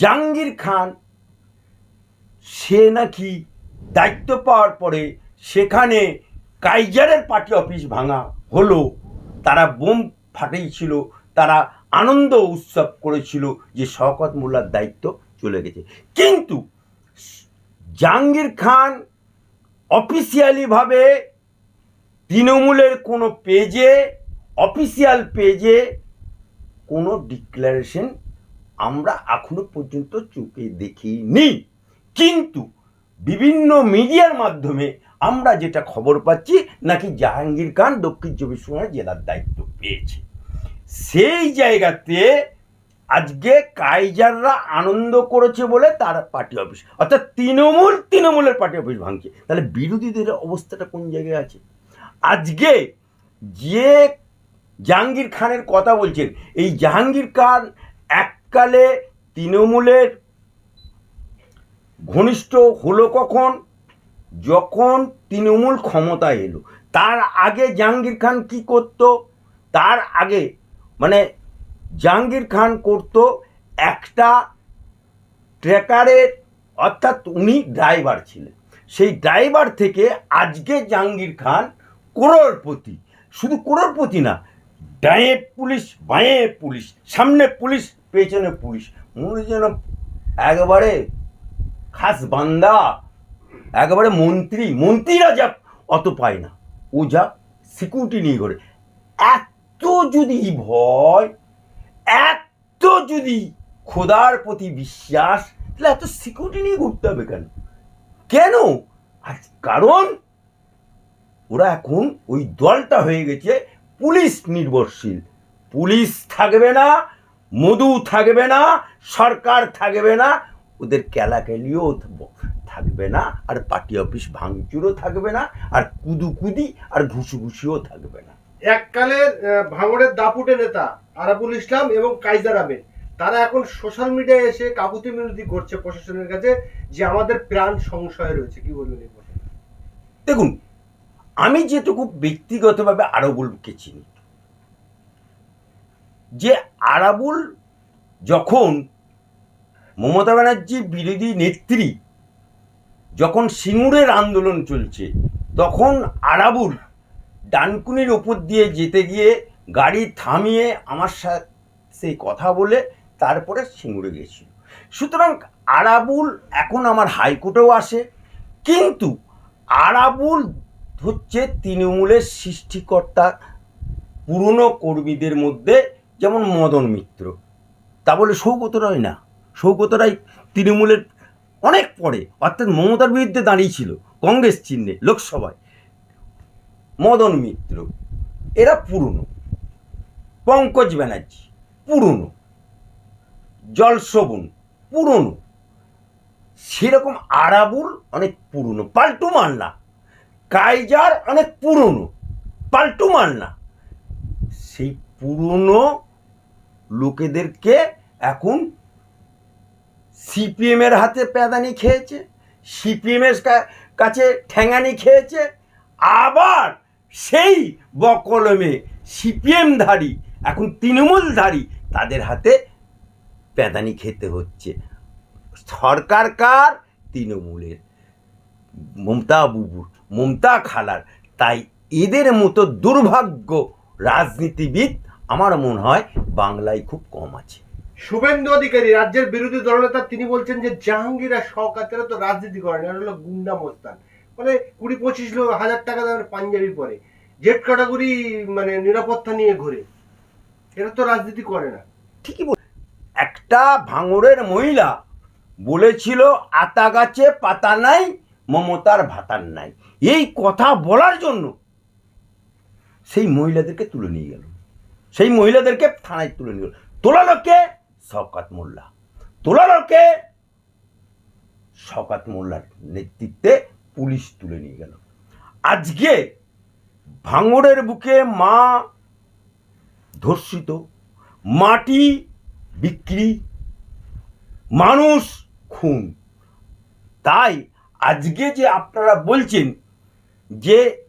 জাহাঙ্গীর খান, সে নাকি দায়িত্ব পাওয়ার পরে সেখানে কাইজারের পার্টি অফিস ভাঙা হলো। তারা বোম ফাটিয়েছিল তারা আনন্দ উৎসব করেছিল যে শওকত মোল্লার দায়িত্ব চলে গেছে। কিন্তু জাহাঙ্গীর খান অফিসিয়ালিভাবে তৃণমূলের কোনো পেজে অফিসিয়াল পেজে কোনো ডিক্লারেশন আমরা এখনও পর্যন্ত চোখে দেখিনি। কিন্তু বিভিন্ন মিডিয়ার মাধ্যমে আমরা যেটা খবর পাচ্ছি, নাকি জাহাঙ্গীর খান দক্ষিণ চব্বিশ পরগনা জেলার দায়িত্ব পেয়েছে। সেই জায়গাতে আজকে কাইজাররা আনন্দ করেছে বলে তার পার্টি অফিস। অর্থাৎ তৃণমূল তৃণমূলের পার্টি অফিস ভাঙছে। তাহলে বিরোধীদের অবস্থাটা কোন জায়গায় আছে? আজকে যে জাহাঙ্গীর খানের কথা বলছেন, এই জাহাঙ্গীর খান এককালে তৃণমূলের ঘনিষ্ঠ হলো কখন? যখন তৃণমূল ক্ষমতায় এলো। তার আগে জাহাঙ্গীর খান কি করত? তার আগে মানে জাহাঙ্গীর খান করত একটা ট্রেকারের অর্থাৎ উনি ড্রাইভার ছিলেন। সেই ড্রাইভার থেকে আজকে জাহাঙ্গীর খান করোড়পতি। শুধু করোড়পতি না, ডায়ে পুলিশ, বাঁয়ে পুলিশ, সামনে পুলিশ পেছনে পুলিশ। মনে যেন একবারে খাস বান্দা, একেবারে মন্ত্রী, মন্ত্রীরা যা অত পায় না। ও যা সিকিউরিটি নিয়ে ঘরে। এত যদি ভয়, এত যদি খোদার প্রতি বিশ্বাস, তাহলে এত সিকিউরিটি নিয়ে ঘুরতে হবে কেন? কেন? আজ কারণ, ওরা এখন ওই দলটা হয়ে গেছে পুলিশ নির্ভরশীল। পুলিশ থাকবে না মধু থাকবে না সরকার থাকবে না ওদের ক্যালাক্যালিও থাকবে না আর পার্টি অফিস ভাঙচুরও থাকবে না আর কুদুকুদি আর ঘুষুঘুষিও থাকবে না। এককালের ভাঙড়ের দাপুটে নেতা আরাবুল ইসলাম এবং কাইজার আহমেদ তারা এখন সোশ্যাল মিডিয়ায় এসে কাকুতি মিনতি করছে প্রশাসনের কাছে যে আমাদের প্রাণ সংশয় রয়েছে কি বলবেন দেখুন আমি যেটুকু ব্যক্তিগতভাবে আরবুলকে চিনি যে আরাবুল যখন মমতা ব্যানার্জি বিরোধী নেত্রী, যখন সিঙ্গুরের আন্দোলন চলছে, তখন আরাবুল ডানকুনির ওপর দিয়ে যেতে গিয়ে গাড়ি থামিয়ে আমার সাথে সেই কথা বলে তারপরে সিঙ্গুরে গেছিল। সুতরাং আরাবুল এখন আমার হাইকোর্টেও আসে, কিন্তু আরাবুল হচ্ছে তৃণমূলের সৃষ্টিকর্তা, পুরনো কর্মীদের মধ্যে যেমন মদন মিত্র। তা বলে সৌগত রায় না। সৌগত রায় তৃণমূলের অনেক পরে, অর্থাৎ মমতার বিরুদ্ধে দাঁড়িয়েছিল কংগ্রেস চিহ্নে, লোকসভায়। মদন মিত্র, এরা পুরনো। পঙ্কজ ব্যানার্জি, পুরনো। জলশোভন পুরনো। সেরকম আরাবুল অনেক পুরনো। পাল্টু মান্না, কাইজার অনেক পুরনো। পাল্টু মান্না, সেই পুরনো লোকেদেরকে এখন সিপিএমের হাতে প্যাদানি খেয়েছে সিপিএমের কাছে ঠ্যাঙানি খেয়েছে, আবার সেই বকলমে সিপিএমধারী এখন তৃণমূলধারী তাদের হাতে প্যাদানি খেতে হচ্ছে। সরকার কার? তৃণমূলের। মমতা বুবুর মমতা খালার। তাই এদের মতো দুর্ভাগ্য রাজনীতিবিদ আমার মনে হয় বাংলায় খুব কম আছে। শুভেন্দু অধিকারী রাজ্যের বিরোধী দলনেতা তিনি বলছেন যে জাহাঙ্গীর আর শওকাতেরা তো রাজনীতি করেন এরা হলো গুন্ডা মোস্তান। মানে কুড়ি পঁচিশ হাজার টাকা দামের পাঞ্জাবি পরে। জেট ক্যাটাগরি মানে নিরাপত্তা নিয়ে ঘুরে। এরা তো রাজনীতি করে না। ঠিকই বল একটা ভাঙড়ের মহিলা বলেছিল আতা গাছে পাতা নাই মমতার ভাতার নাই। এই কথা বলার জন্য সেই মহিলাদেরকে তুলে নিয়ে গেল। সেই মহিলাদেরকে থানায় তুলে নিল। তোলালো কে শওকাত মোল্লা। তোলালো কে শওকাত মোল্লার নেতৃত্বে পুলিশ তুলে নিয়ে গেল। আজকে ভাঙড়ের বুকে মা ধর্ষিত, মাটি বিক্রি, মানুষ খুন। তাই আজকে যে আপনারা বলছেন যে